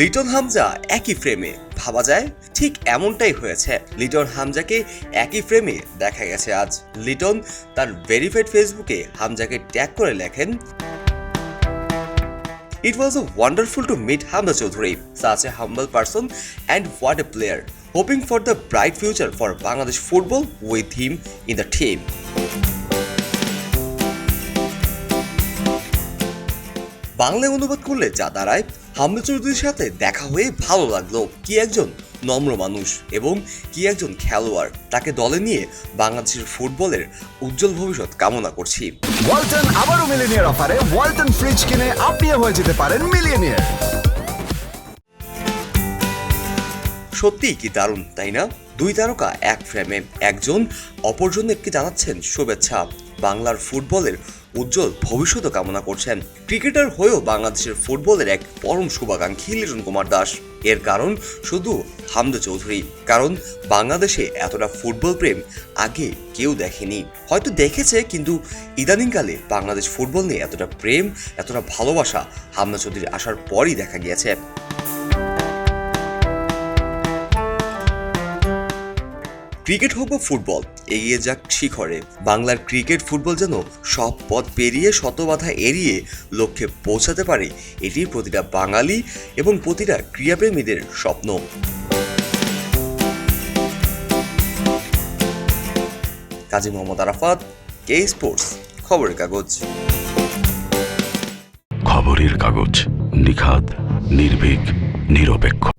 লিটন হামজা একই ফ্রেমে ভাবা যায়, ঠিক এমনটাই হয়েছে। লিটন হামজাকে একই ফ্রেমে দেখা গেছে আজ। লিটন তার ভেরিফাইড ফেসবুকে হামজাকে ট্যাগ করে লেখেন it was a wonderful to meet Hamza Chowdhury. Such a humble person and what a player hoping for the bright future for Bangladesh football with him in the team বাংলায় অনুবাদ করলে যা দাঁড়ায় হামজা চৌধুরীর সাথে দেখা হয়ে ভালো লাগল। কি একজন নম্র মানুষ এবং কি একজন খেলোয়াড় তাকে দলে নিয়ে বাংলাদেশের ফুটবলের উজ্জ্বল ভবিষ্যৎ কামনা করছি। ওয়ালটন আবারও মিলিনিয়ার অফারে ওয়ালটন ফ্রিজ কিনে আপনিও হয়ে যেতে পারেন মিলিয়নিয়ার সত্যিই কি দারুণ তাই না? দুই তারকা এক ফ্রেমে একজন অপরজনকে জানাচ্ছেন শুভেচ্ছা। বাংলার ফুটবলের উজ্জ্বল ভবিষ্যৎ কামনা করছেন। ক্রিকেটার হয়েও বাংলাদেশের ফুটবলের এক পরম শুভাকাঙ্ক্ষী লিটন কুমার দাস। এর কারণ শুধু হামদা চৌধুরী, কারণ বাংলাদেশে এতটা ফুটবল প্রেম আগে কেউ দেখেনি। হয়তো দেখেছে, কিন্তু ইদানিংকালে বাংলাদেশ ফুটবল নিয়ে এতটা প্রেম, এতটা ভালোবাসা হামদা চৌধুরী আসার পরই দেখা গিয়েছে। ক্রিকেট হোক বা ফুটবল, এগিয়ে যাক শিখরে। বাংলার ক্রিকেট ফুটবল যেন সব পথ পেরিয়ে শত বাধা এড়িয়ে লক্ষ্যে পৌঁছাতে পারে, এটি প্রতিটা বাঙালি এবং প্রতিটা ক্রীড়াপ্রেমীদের স্বপ্ন। কাজী মোহাম্মদ আরাফাত, কে স্পোর্টস, খবরের কাগজ। খবরের কাগজ, নিখাদ, নির্ভীক, নিরপেক্ষ।